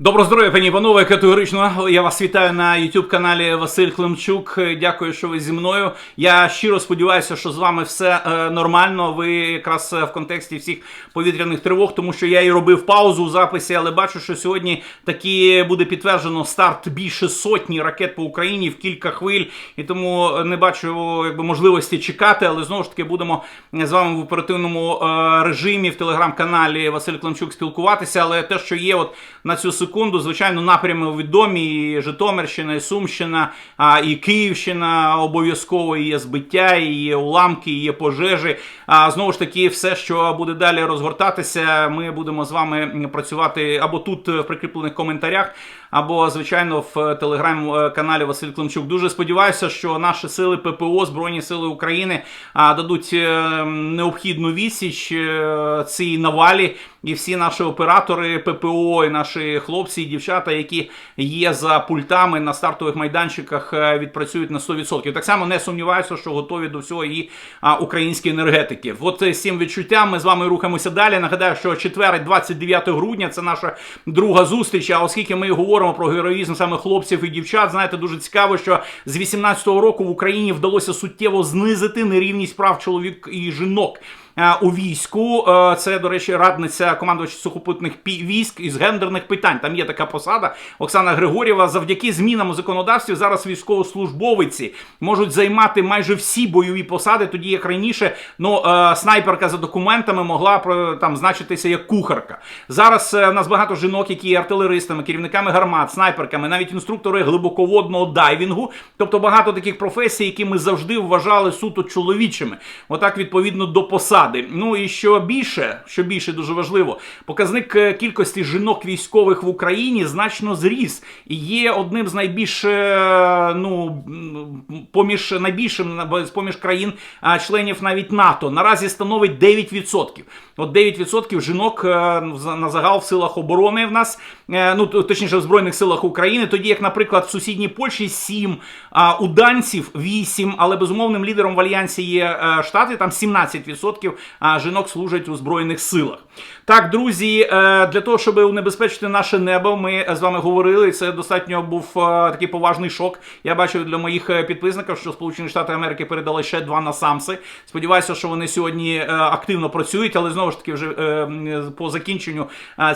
Добро здоров'я, пані і панове, категорично. Я вас вітаю на youtube каналі Василь Климчук. Дякую, що ви зі мною. Я щиро сподіваюся, що з вами все е, нормально. Ви якраз е, в контексті всіх повітряних тривог, тому що я і робив паузу у записі, але бачу, що сьогодні таки буде підтверджено старт більше сотні ракет по Україні в кілька хвиль, і тому не бачу якби можливості чекати. Але знову ж таки будемо з вами в оперативному е, режимі в телеграм-каналі Василь Климчук спілкуватися. Але те, що є, от на цю секунду, звичайно, напрями відомі і Житомирщина, і Сумщина, а, і Київщина обов'язково і є збиття, і є уламки, і є пожежі. А знову ж таки, все, що буде далі розгортатися, ми будемо з вами працювати або тут в прикріплених коментарях, або звичайно в телеграм-каналі Василь Климчук. Дуже сподіваюся, що наші сили ППО, Збройні Сили України а, дадуть е, необхідну відсіч е, цій навалі. І всі наші оператори ППО, і наші хлопці і дівчата, які є за пультами на стартових майданчиках, е, відпрацюють на 100%. Так само не сумніваюся, що готові до всього і українські енергетики. От е, з цим відчуттям ми з вами рухаємося далі. Нагадаю, що четвер, 29 грудня, це наша друга зустріч. А оскільки ми говоримо про героїзм саме хлопців і дівчат, знаєте, дуже цікаво, що з 18-го року в Україні вдалося суттєво знизити нерівність прав чоловік і жінок. Е, у війську. Е, Це, до речі, радниця командувача сухопутних військ із гендерних питань. Там є така посада Оксана Григорєва. Завдяки змінам у законодавстві зараз військовослужбовиці можуть займати майже всі бойові посади, тоді як раніше. Ну е, снайперка за документами могла там значитися як кухарка. Зараз в нас багато жінок, які є артилеристами, керівниками гармат, снайперками, навіть інструктори глибоководного дайвінгу. Тобто багато таких професій, які ми завжди вважали суто чоловічими. Отак, відповідно до посади. Ну і що більше, що більше дуже важливо, показник е, кількості жінок військових в Україні значно зріс і є одним з найбільш е, ну поміж найбільшим поміж країн членів навіть НАТО. Наразі становить 9%. От 9% жінок е, за- на загал в силах оборони в нас, ну точніше в збройних силах України. Тоді як, наприклад, в сусідній Польщі 7, а у данців 8, але безумовним лідером в альянсі є Штати. Там 17% а, жінок служать у збройних силах. Так, друзі, е, для того, щоб унебезпечити наше небо, ми з вами говорили. Це достатньо був е, такий поважний шок. Я бачив для моїх е, підписників, що Сполучені Штати Америки передали ще два насамси. Сподіваюся, що вони сьогодні активно працюють, але знову ж таки, вже по закінченню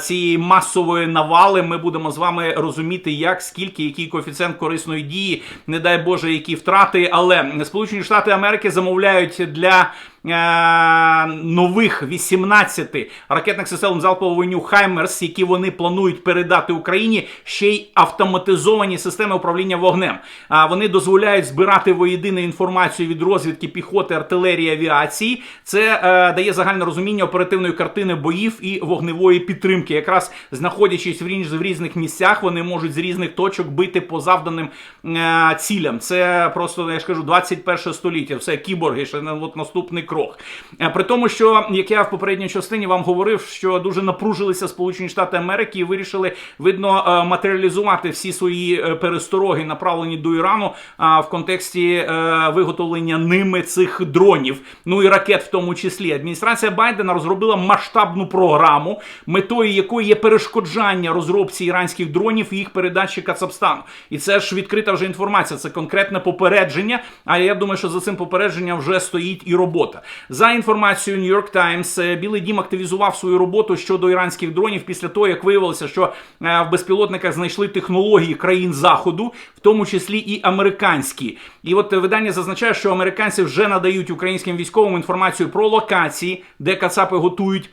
цієї масової навали ми будемо з вами розуміти, як скільки, який коефіцієнт корисної дії, не дай Боже, які втрати. Але Сполучені Штати Америки замовляють для. Е, Нових 18 ракетних систем залпового вогню Хаймерс, які вони планують передати Україні, ще й автоматизовані системи управління вогнем. Вони дозволяють збирати воєдину інформацію від розвідки піхоти, артилерії, авіації. Це е, дає загальне розуміння оперативної картини боїв і вогневої підтримки. Якраз знаходячись в, різ- в різних місцях, вони можуть з різних точок бити по завданим е, цілям. Це просто я ж кажу, 21 століття. Все кіборги, ще от наступний крок. Е, При тому, що як я в попередній частині вам говорив, що дуже напружилися Сполучені Штати Америки і вирішили видно е, матеріалізувати всі свої е, перестороги, направлені до Ірану а, в контексті виготовлення ними цих дронів, ну і ракет в тому числі. Адміністрація Байдена розробила масштабну програму, метою якої є перешкоджання розробці іранських дронів і їх передачі Кацапстану. І це ж відкрита вже інформація, це конкретне попередження. А я думаю, що за цим попередженням вже стоїть і робота. За інформацією New York Times, е, Білий Дім активізував свою роботу щодо іранських дронів після того, як виявилося, що е, в безпілотниках знайшли технології країн заходу, в тому числі і американські. І от видання зазначає, що американці вже надають українським військовим інформацію про локації, де кацапи готують.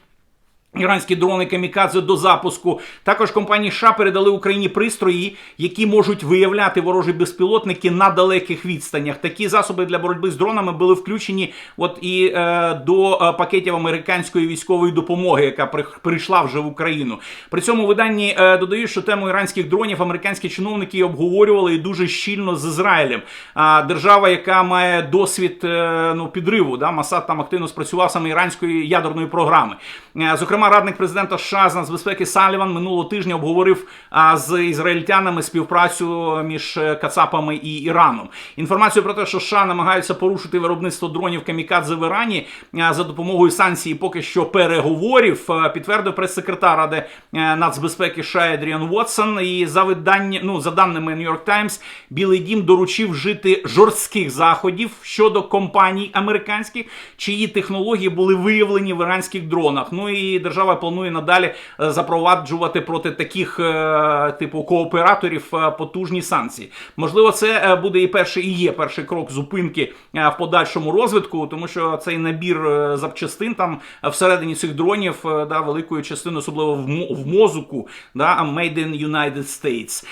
Іранські дрони камікадзе до запуску. Також компанії США передали Україні пристрої, які можуть виявляти ворожі безпілотники на далеких відстанях. Такі засоби для боротьби з дронами були включені от і е, до е, пакетів американської військової допомоги, яка при- прийшла вже в Україну. При цьому виданні е, додають, що тему іранських дронів американські чиновники обговорювали і дуже щільно з Ізраїлем. А держава, яка має досвід е, ну підриву, да Масад там активно спрацював саме іранської ядерної програми. Е, Зокрема. Зокрема, радник президента США з нацбезпеки Саліван минулого тижня обговорив з ізраїльтянами співпрацю між е, Кацапами і Іраном. Інформацію про те, що США намагаються порушити виробництво дронів камікадзе в Ірані за допомогою санкцій, поки що переговорів, підтвердив прес-секретар Ради е, нацбезпеки США Едріан Вотсон. І за видання, ну за даними New York Times, Білий Дім доручив вжити жорстких заходів щодо компаній американських, чиї технології були виявлені в іранських дронах. Ну і держава планує надалі е, запроваджувати проти таких е, типу кооператорів е, потужні санкції. Можливо, це буде і перший і є перший крок зупинки в подальшому розвитку, тому що цей набір запчастин там всередині цих дронів да, великою частиною, особливо в, мо- в мозку, да, Made in United States.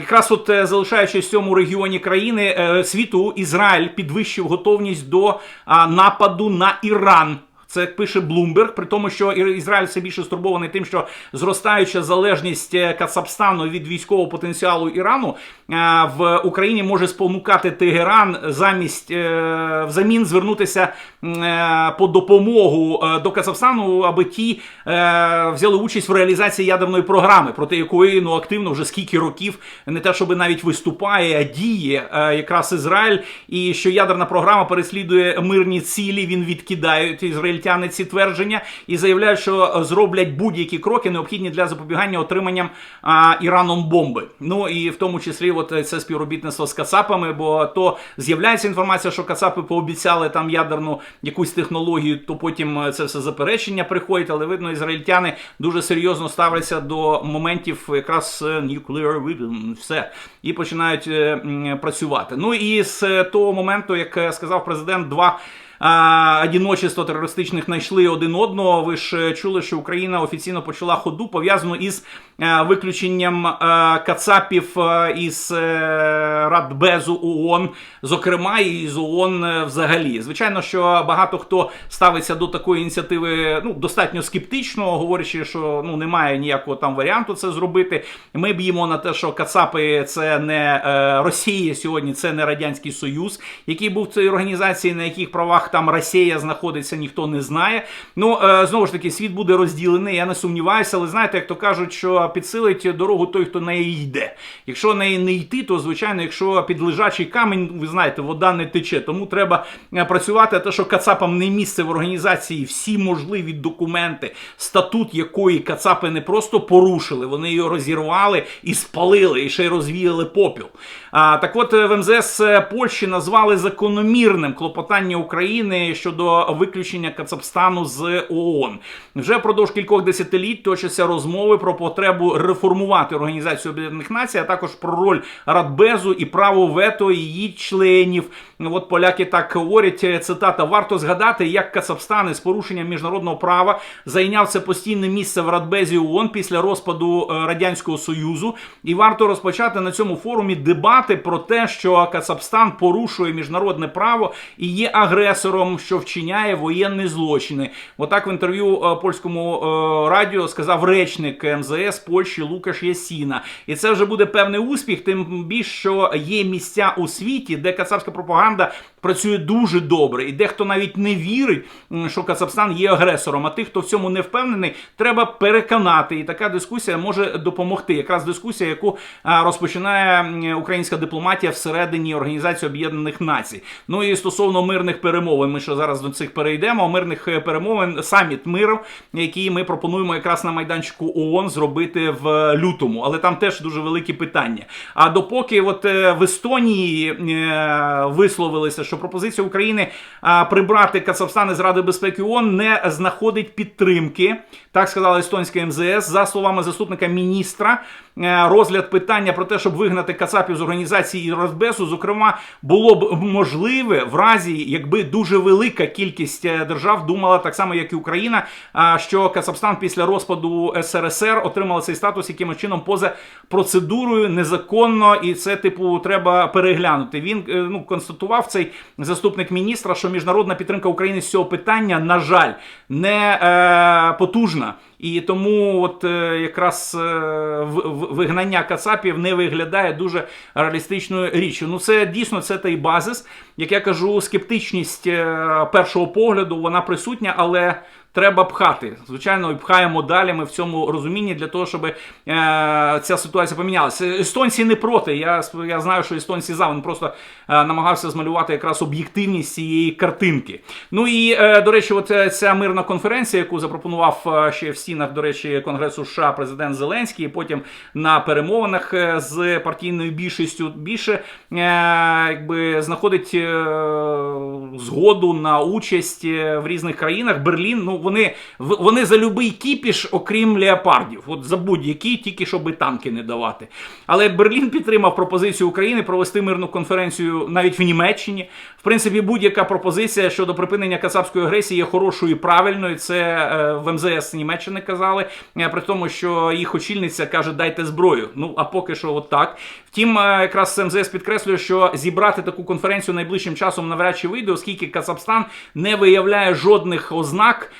Якраз от залишаючись в цьому регіоні країни світу, Ізраїль підвищив готовність до нападу на Іран. Це як пише Блумберг, при тому, що Ізраїль все більше стурбований тим, що зростаюча залежність е, Кацапстану від військового потенціалу Ірану е, в Україні може спонукати Тегеран замість е, взамін звернутися по допомогу до Казахстану, аби ті взяли участь в реалізації ядерної програми, проти якої ну активно вже скільки років не те, щоб навіть виступає, а діє якраз Ізраїль, і що ядерна програма переслідує мирні цілі. Він відкидає ізраїльтяни ці твердження і заявляють, що зроблять будь-які кроки необхідні для запобігання отриманням а, Іраном бомби. Ну і в тому числі, от це співробітництво з Кацапами, бо то з'являється інформація, що Кацапи пообіцяли там ядерну якусь технологію, то потім е, це все заперечення приходить, але видно, ізраїльтяни дуже серйозно ставляться до моментів якраз е, nuclear weapon, все, і починають е, працювати. Ну і з того моменту, як сказав президент, два. А, одіночество терористичних знайшли один одного. Ви ж е, чули, що Україна офіційно почала ходу пов'язану із е, виключенням е, Кацапів е, із е, Радбезу ООН, зокрема і з ООН взагалі. Звичайно, що багато хто ставиться до такої ініціативи ну достатньо скептично, говорячи, що ну немає ніякого там варіанту це зробити. Ми б'ємо на те, що Кацапи це не е, Росія сьогодні, це не радянський Союз, який був в цій організації, на яких правах там Росія знаходиться, ніхто не знає. Ну е, знову ж таки, світ буде розділений. Я не сумніваюся, але знаєте, як то кажуть, що підсилить дорогу той, хто неї йде. Якщо неї не йти, то звичайно, якщо під лежачий камінь, ви знаєте, вода не тече. Тому треба е, працювати. Те, що Кацапам не місце в організації, всі можливі документи, статут якої Кацапи не просто порушили, вони його розірвали і спалили, і ще й розвіяли попіл. А, так от е, в МЗС Польщі назвали закономірним клопотання України щодо виключення Кацапстану з ООН. Вже впродовж кількох десятиліть точаться розмови про потребу реформувати Організацію Об'єднаних Націй, а також про роль Радбезу і право вето її членів. От поляки так говорять. Цитата: варто згадати, як Кацапстан із порушенням міжнародного права зайняв це постійне місце в Радбезі ООН після розпаду е, радянського союзу. І варто розпочати на цьому форумі дебати про те, що Кацапстан порушує міжнародне право і є агресором, що вчиняє воєнні злочини. Отак в інтерв'ю е, польському е, радіо сказав речник МЗС Польщі Лукаш Ясіна. І це вже буде певний успіх, тим більше, що є місця у світі, де кацапська пропаганда працює дуже добре, і дехто навіть не вірить, що Казахстан є агресором. А тих, хто в цьому не впевнений, треба переконати. І така дискусія може допомогти. Якраз дискусія, яку розпочинає українська дипломатія всередині Організації Об'єднаних Націй. Ну і стосовно мирних перемовин, ми ще зараз до цих перейдемо. Мирних е, перемовин саміт миру, який ми пропонуємо якраз на майданчику ООН зробити в лютому, але там теж дуже великі питання. А допоки от е, в Естонії е, висловилися, що пропозиція України прибрати Казахстан із Ради безпеки ООН не знаходить підтримки. Так сказала естонська МЗС. За словами заступника міністра, е, розгляд питання про те, щоб вигнати Кацапів з організації і Радбезу, зокрема, було б можливе в разі, якби дуже велика кількість е, держав думала так само, як і Україна, що Казахстан після розпаду СРСР отримала цей статус якимось чином поза процедурою незаконно, і це типу треба переглянути. Він е, ну констатував цей заступник міністра, що міжнародна підтримка України з цього питання, на жаль, не е, потужна. І тому, от е, якраз е, вигнання Кацапів не виглядає дуже реалістичною річчю. Ну, це дійсно це той базис. Як я кажу, скептичність е, першого погляду вона присутня, але треба пхати. Звичайно, і пхаємо далі. Ми в цьому розумінні для того, щоб е, ця ситуація помінялася. Естонці не проти. Я, я знаю, що естонці за. Він просто е, намагався змалювати якраз об'єктивність цієї картинки. Ну і е, до речі, от е, ця мирна конференція, яку запропонував е, ще в стінах, до речі, Конгресу США президент Зеленський, і потім на перемовинах е, з партійною більшістю більше е, якби знаходить е, згоду на участь в різних країнах. Берлін, ну вони вони за любий кіпіш, окрім леопардів. От за будь-який, тільки щоб танки не давати. Але Берлін підтримав пропозицію України провести мирну конференцію навіть в Німеччині. В принципі, будь-яка пропозиція щодо припинення кацапської агресії є хорошою і правильною. Це е, в МЗС Німеччини казали, е, при тому, що їх очільниця каже, дайте зброю. Ну а поки що, от так. Втім, е, якраз МЗС підкреслює, що зібрати таку конференцію найближчим часом навряд чи вийде, оскільки Казахстан не виявляє жодних ознак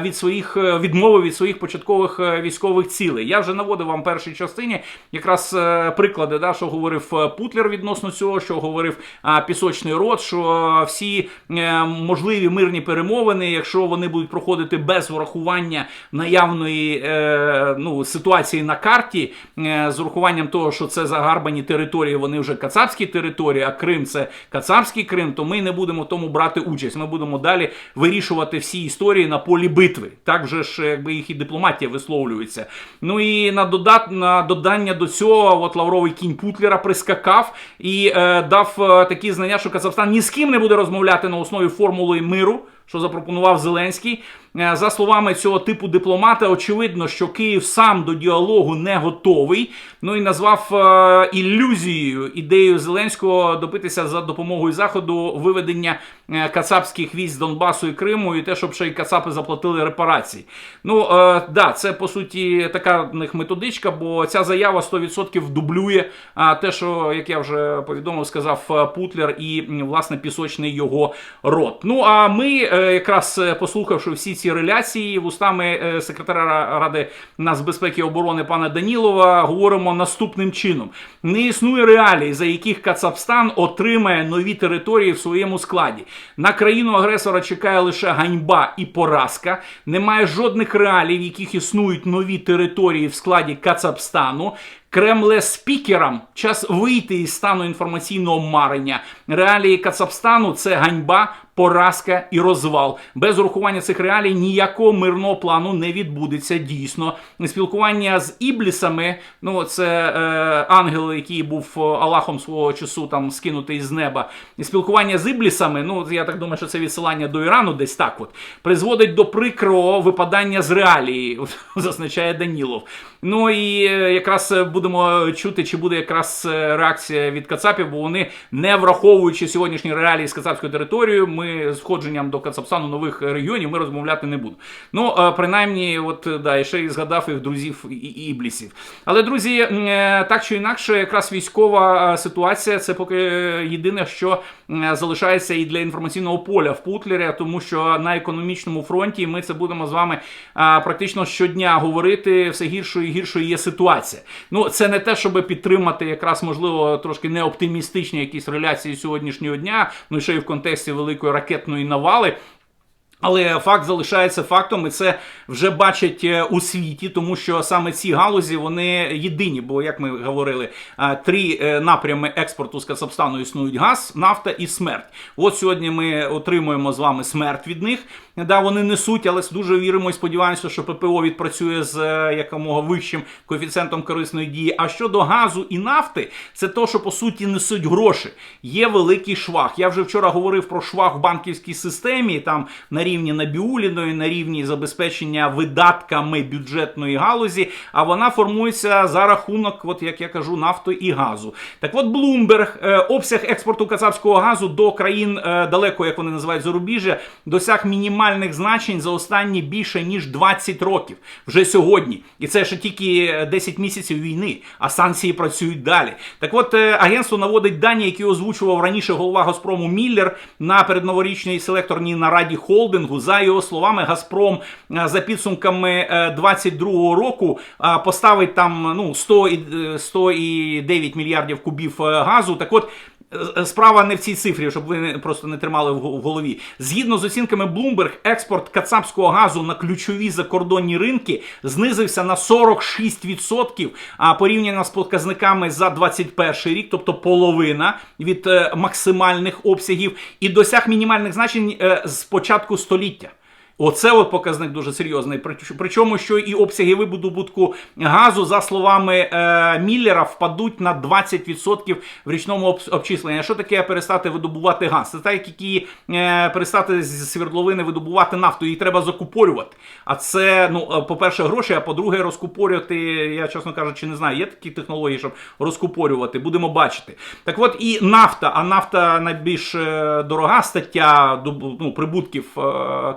від своїх е, відмови від своїх початкових е, військових цілей. Я вже наводив вам в першій частині якраз е, приклади, да, що говорив Путлер відносно цього, що говорив пісочний рот, що всі можливі мирні перемовини, якщо вони будуть проходити без врахування наявної ну, ситуації на карті, з урахуванням того, що це загарбані території, вони вже кацапські території, а Крим це кацапський Крим, то ми не будемо в тому брати участь. Ми будемо далі вирішувати всі історії на полі битви. Так вже ж якби їх і дипломатія висловлюється. Ну і на додат на додання до цього, от лавровий кінь Путлера прискакав і е, дав е, такі знання, що Казахстан ні з ким не буде розмовляти на основі формули миру. Що запропонував Зеленський Е, за словами цього типу дипломата, очевидно, що Київ сам до діалогу не готовий. Ну і назвав е, ілюзією ідею Зеленського добитися за допомогою заходу виведення е, кацапських військ Донбасу і Криму, і те, щоб ще й кацапи заплатили репарації. Ну е, да, це по суті така в них методичка, бо ця заява 100% дублює те, що як я вже повідомив, сказав Путлер і власне пісочний його рот. Ну а ми якраз е, послухавши всі ці реляції вустами е, секретаря Ради нацбезпеки і оборони пана Данілова, говоримо наступним чином: не існує реалій, за яких Кацапстан отримає нові території в своєму складі. На країну агресора чекає лише ганьба і поразка. Немає жодних реалій, в яких існують нові території в складі Кацапстану. Кремле спікерам час вийти із стану інформаційного марення. Реалії Кацапстану це ганьба, поразка і розвал. Без урахування цих реалій ніякого мирного плану не відбудеться дійсно. Спілкування з іблісами, ну це е, ангел, який був е, Аллахом свого часу там скинутий з неба. Спілкування з іблісами, ну я так думаю, що це відсилання до Ірану, десь так от призводить до прикрого випадання з реалії, зазначає Данілов. Ну і е, якраз е, будемо чути, чи буде якраз реакція від Кацапів, бо вони не враховуючи сьогоднішні реалії з Кацапською територією, ми з входженням до Кацапстану нових регіонів ми розмовляти не будемо. Ну, е, принаймні, от да, і ще й згадав їх друзів і- іблісів. Але друзі, е, так чи інакше, якраз військова е, ситуація це поки єдине, що залишається і для інформаційного поля в Путлері, тому що на економічному фронті ми це будемо з вами практично щодня говорити. Все гіршою і гіршою є ситуація. Ну, це не те, щоб підтримати якраз можливо трошки неоптимістичні якісь реляції сьогоднішнього дня, ну ще й в контексті великої ракетної навали. Але факт залишається фактом, і це вже бачать е, у світі, тому що саме ці галузі вони єдині. Бо як ми говорили, е, три е, напрями експорту з Казахстану існують: газ, нафта і смерть. От сьогодні ми отримуємо з вами смерть від них. Да, вони несуть, але дуже віримо і сподіваємося, що ППО відпрацює з якомога вищим коефіцієнтом корисної дії. А щодо газу і нафти, це то, що по суті несуть гроші. Є великий швах. Я вже вчора говорив про швах в банківській системі, там на рівні Набіуліної, на рівні забезпечення видатками бюджетної галузі. А вона формується за рахунок, от як я кажу, нафти і газу. Так от е, обсяг експорту казахського газу до країн е, далеко, як вони називають зарубіжжя, досяг мінімальних значень за останні більше ніж 20 років вже сьогодні. І це ще тільки 10 місяців війни, а санкції працюють далі. Так от е, агентство наводить дані, які озвучував раніше голова Газпрому Міллер на передноворічній селекторній нараді холдингу. За його словами, Газпром е, за підсумками е, 22-го року е, поставить там ну 100 і, е, 109 мільярдів кубів е, газу. Так от Е, Справа не в цій цифрі, щоб ви не- просто не тримали в голові. Згідно з оцінками Bloomberg, експорт кацапського газу на ключові закордонні ринки знизився на 46%, а порівняно з показниками за 21 рік, тобто половина від е, максимальних обсягів, і досяг мінімальних значень е, з початку століття. Оце от показник дуже серйозний. Причому, що і обсяги видобутку газу, за словами е, Міллера, впадуть на 20% в річному об- обчисленні. Що таке перестати видобувати газ? Це так, які е, перестати з свердловини видобувати нафту, її треба закупорювати. А це, ну, е, по-перше, гроші, а по-друге, розкупорювати. Я, чесно кажучи, не знаю, є такі технології, щоб розкупорювати. Будемо бачити. Так от і нафта, а нафта найбільш е, дорога стаття ну, прибутків е,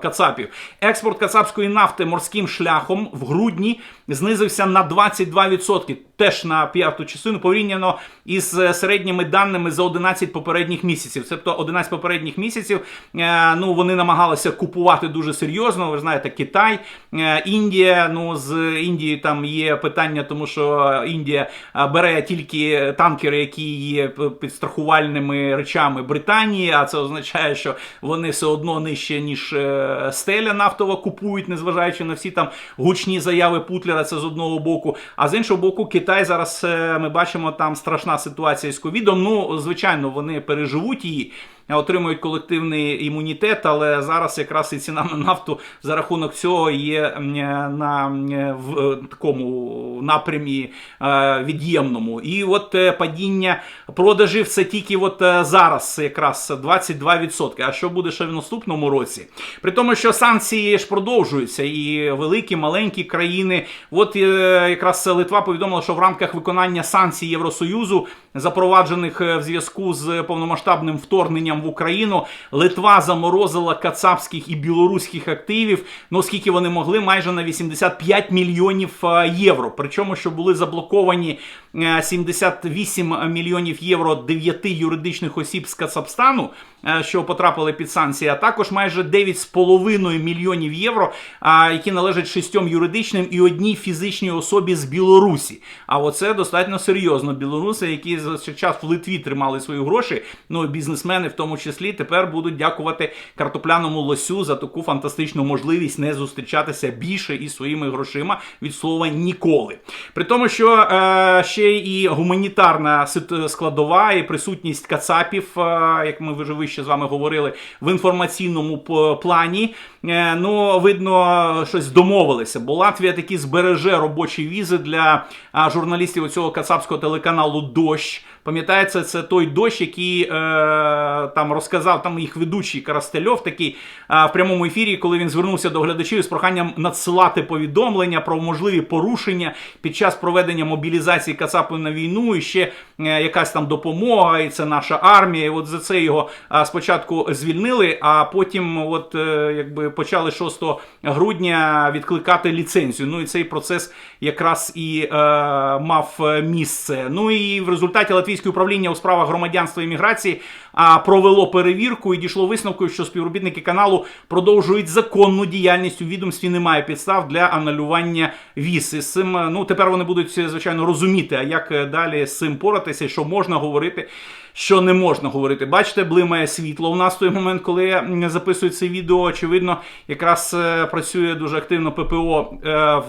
Кацапів. Експорт кацапської нафти морським шляхом в грудні знизився на 22%, теж на п'яту частину порівняно із е, середніми даними за 11 попередніх місяців. Тобто 11 попередніх місяців е, ну, вони намагалися купувати дуже серйозно. Ви знаєте, Китай, е, Індія. Ну, з Індії там є питання, тому що Індія бере тільки танкери, які є п- підстрахувальними речами Британії, а це означає, що вони все одно нижче, ніж е, стеля нафтова купують, незважаючи на всі там гучні заяви Путлера. Це з одного боку. А з іншого боку, Китай зараз е, ми бачимо там страшна ситуація з ковідом. Ну, звичайно, вони переживуть її. Отримують колективний імунітет, але зараз якраз і ціна на нафту за рахунок цього є е, на е, в е, такому напрямі е, від'ємному. І от е, падіння продажів це тільки от е, зараз, якраз 22%. А що буде ще в наступному році? При тому, що санкції ж продовжуються, і великі, маленькі країни. От е, якраз Литва повідомила, що в рамках виконання санкцій Євросоюзу, запроваджених е, в зв'язку з повномасштабним вторгненням в Україну, Литва заморозила кацапських і білоруських активів, ну скільки вони могли, майже на 85 мільйонів е, євро. Причому, що були заблоковані е, 78 мільйонів євро 9 юридичних осіб з Кацапстану, е, що потрапили під санкції, а також майже 9,5 мільйонів євро, які належать шістьом юридичним і одній фізичній особі з Білорусі. А оце достатньо серйозно. Білоруси, які за час в Литві тримали свої гроші, ну бізнесмени в тому числі, тепер будуть дякувати картопляному лосю за таку фантастичну можливість не зустрічатися більше із своїми грошима від слова ніколи. При тому, що е, ще і гуманітарна складова і присутність кацапів, е, як ми вже вище з вами говорили, в інформаційному плані. Е, ну, видно, щось домовилися, бо Латвія таки збереже робочі візи для журналістів цього кацапського телеканалу Дощ. Пам'ятаєте, це той дощ, який е, там розказав там їх ведучий Карастельов, такий е, в прямому ефірі, коли він звернувся до глядачів з проханням надсилати повідомлення про можливі порушення під час проведення мобілізації Кацапів на війну, і ще е, якась там допомога, і це наша армія. І от за це його е, спочатку звільнили, а потім, от е, якби почали 6 грудня відкликати ліцензію. Ну і цей процес якраз і е, мав місце. Ну і в результаті Латвійське управління у справах громадянства і міграції провело перевірку і дійшло висновку, що співробітники каналу продовжують законну діяльність у відомстві. Немає підстав для анулювання віз. І з цим е, ну тепер вони будуть е, звичайно розуміти, а як е, далі з цим поратися, що можна говорити. Що не можна говорити, бачите, блимає світло. У нас в той момент, коли я записую це відео, очевидно, якраз працює дуже активно ППО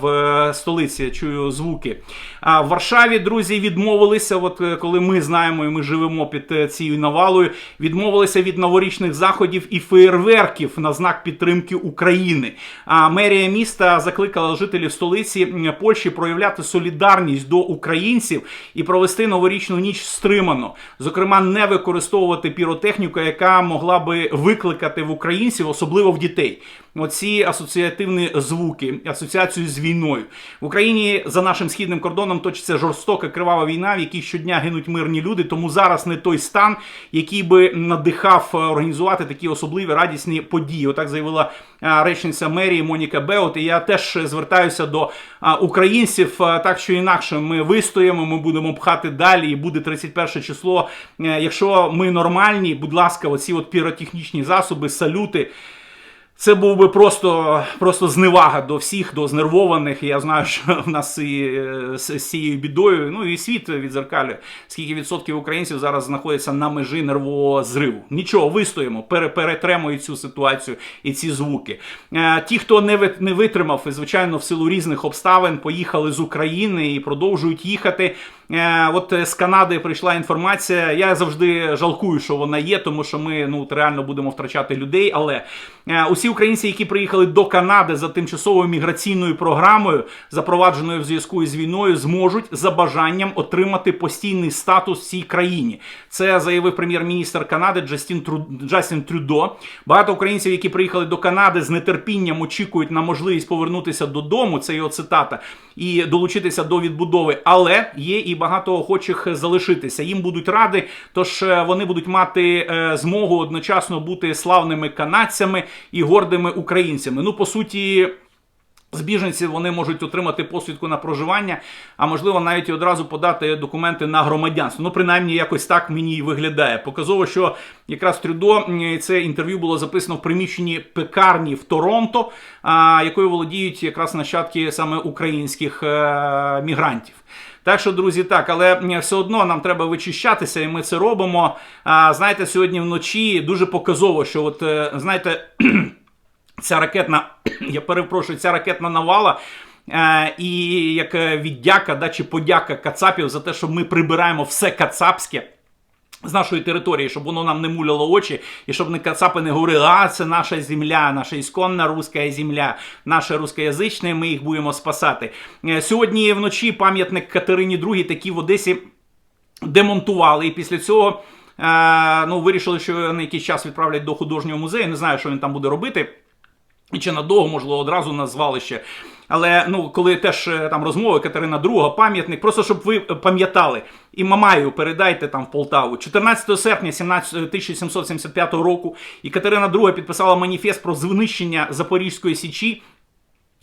в столиці. Чую звуки. А в Варшаві друзі відмовилися. От коли ми знаємо і ми живемо під цією навалою, відмовилися від новорічних заходів і феєрверків на знак підтримки України. А мерія міста закликала жителів столиці Польщі проявляти солідарність до українців і провести новорічну ніч стримано. Зокрема, не використовувати піротехніку, яка могла би викликати в українців, особливо в дітей. Оці асоціативні звуки, асоціацію з війною в Україні за нашим східним кордоном точиться жорстока кривава війна, в якій щодня гинуть мирні люди. Тому зараз не той стан, який би надихав е, організувати такі особливі радісні події. Отак заявила е, речниця мерії Моніка Беот. І я теж звертаюся до е, українців, так що інакше ми вистоїмо, ми будемо пхати далі, і буде 31 число. Якщо ми нормальні, будь ласка, оці от піротехнічні засоби, салюти. Це був би просто, просто зневага до всіх, до знервованих. Я знаю, що в нас і з цією бідою, ну і світ відзеркалює, скільки відсотків українців зараз знаходяться на межі нервового зриву. Нічого, вистоїмо, пере, перетремує цю ситуацію і ці звуки. Е, Ті, хто не не витримав, і звичайно, в силу різних обставин поїхали з України і продовжують їхати. Е, От е, з Канади прийшла інформація. Я завжди жалкую, що вона є, тому що ми ну реально будемо втрачати людей. Але е, усі українці, які приїхали до Канади за тимчасовою міграційною програмою, запровадженою в зв'язку із війною, зможуть за бажанням отримати постійний статус в цій країні. Це заявив прем'єр-міністр Канади Джастін Тру... Джастін Трюдо. Багато українців, які приїхали до Канади, з нетерпінням очікують на можливість повернутися додому. Це його цитата, і долучитися до відбудови. Але є і багато охочих залишитися. Їм будуть ради, тож е, вони будуть мати е, змогу одночасно бути славними канадцями і гордими українцями. Ну, по суті. З біженців вони можуть отримати посвідку на проживання, а можливо навіть і одразу подати документи на громадянство. Ну, принаймні, якось так мені і виглядає. Показово, що якраз Трюдо це інтерв'ю було записано в приміщенні пекарні в Торонто, якою володіють якраз нащадки саме українських е, мігрантів. Так що, друзі, так, але все одно нам треба вичищатися, і ми це робимо. А, знаєте, сьогодні вночі дуже показово, що от е, знаєте. ця ракетна, я перепрошую, ця ракетна навала. Е, і як е, віддяка да, чи подяка Кацапів за те, що ми прибираємо все кацапське. З нашої території, щоб воно нам не муляло очі, і щоб не кацапи не говорили, а це наша земля, наша ісконна руська земля, наше рускоязичне, ми їх будемо спасати. Е, Сьогодні вночі пам'ятник Катерині II такі в Одесі демонтували, і після цього е, ну, вирішили, що на якийсь час відправлять до художнього музею. Не знаю, що він там буде робити. І чи надовго, можливо, одразу на звалище. Але ну, коли теж е, там розмови Катерина II, пам'ятник, просто щоб ви пам'ятали, і Мамаю передайте там в Полтаву. 14 серпня 17, 1775 року і Катерина II підписала маніфест про знищення Запорізької січі.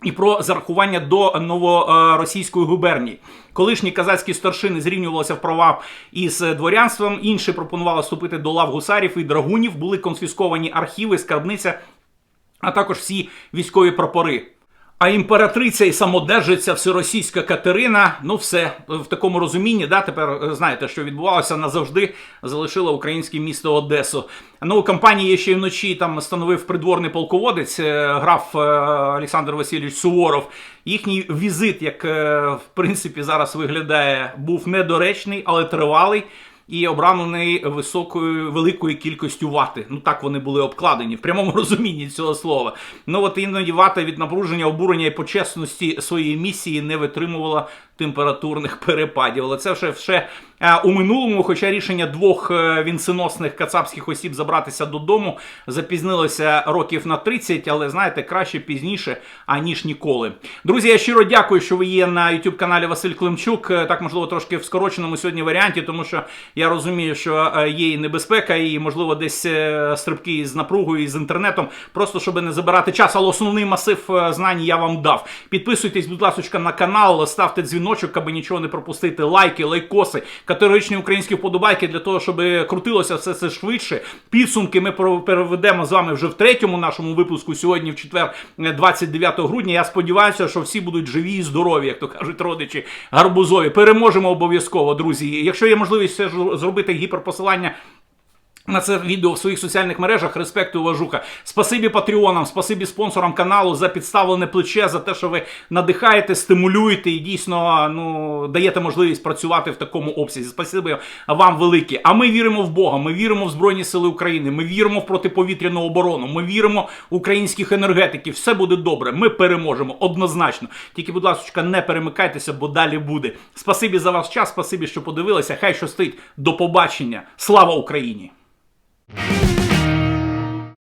І про зарахування до новоросійської губернії. Колишні казацькі старшини зрівнювалися в правах із дворянством, інші пропонували вступити до лав гусарів і драгунів, були конфісковані архіви, скарбниця а також всі військові прапори. А імператриця і самодержиця всеросійська Катерина, ну все в такому розумінні, да, тепер е, знаєте, що відбувалося назавжди, залишила українське місто Одесу. Ну, у компанії ще й вночі там становив придворний полководець, е, граф е, Олександр Васильович Суворов. Їхній візит, як в принципі зараз виглядає, був недоречний, але тривалий і обрамлений високою великою кількістю вати. Ну так вони були обкладені в прямому розумінні цього слова. Ну от іноді вата від напруження, обурення і почесності своєї місії не витримувала температурних перепадів. Але це вже все е, у минулому. Хоча рішення двох е, вінценосних кацапських осіб забратися додому запізнилося років на 30, але знаєте, краще пізніше, аніж ніколи. Друзі, я щиро дякую, що ви є на youtube каналі Василь Климчук. Е, Так, можливо, трошки в скороченому сьогодні варіанті, тому що я розумію, що е, є і небезпека, і можливо десь е, стрибки із напругою і з інтернетом, просто щоб не забирати час. Але основний масив е, знань я вам дав. Підписуйтесь, будь ласка, на канал, ставте дзвіночок, аби нічого не пропустити. Лайки, лайкоси, категоричні українські вподобайки для того, щоб крутилося все це швидше. Підсумки ми переведемо з вами вже в третьому нашому випуску сьогодні, в четвер, е, 29 грудня. Я сподіваюся, що всі будуть живі і здорові, як то кажуть родичі гарбузові. Переможемо обов'язково, друзі. Якщо є можливість все ж зробити гіперпосилання. На це відео в своїх соціальних мережах респекту уважуха. Спасибі патреонам, спасибі спонсорам каналу за підставлене плече, за те, що ви надихаєте, стимулюєте і дійсно ну даєте можливість працювати в такому обсязі. Спасибі вам велике. А ми віримо в Бога. Ми віримо в Збройні Сили України. Ми віримо в протиповітряну оборону. Ми віримо в українських енергетиків. Все буде добре. Ми переможемо однозначно. Тільки, будь ласка, не перемикайтеся, бо далі буде. Спасибі за ваш час. Спасибі, що подивилися. Хай щастить. До побачення. Слава Україні! Bye.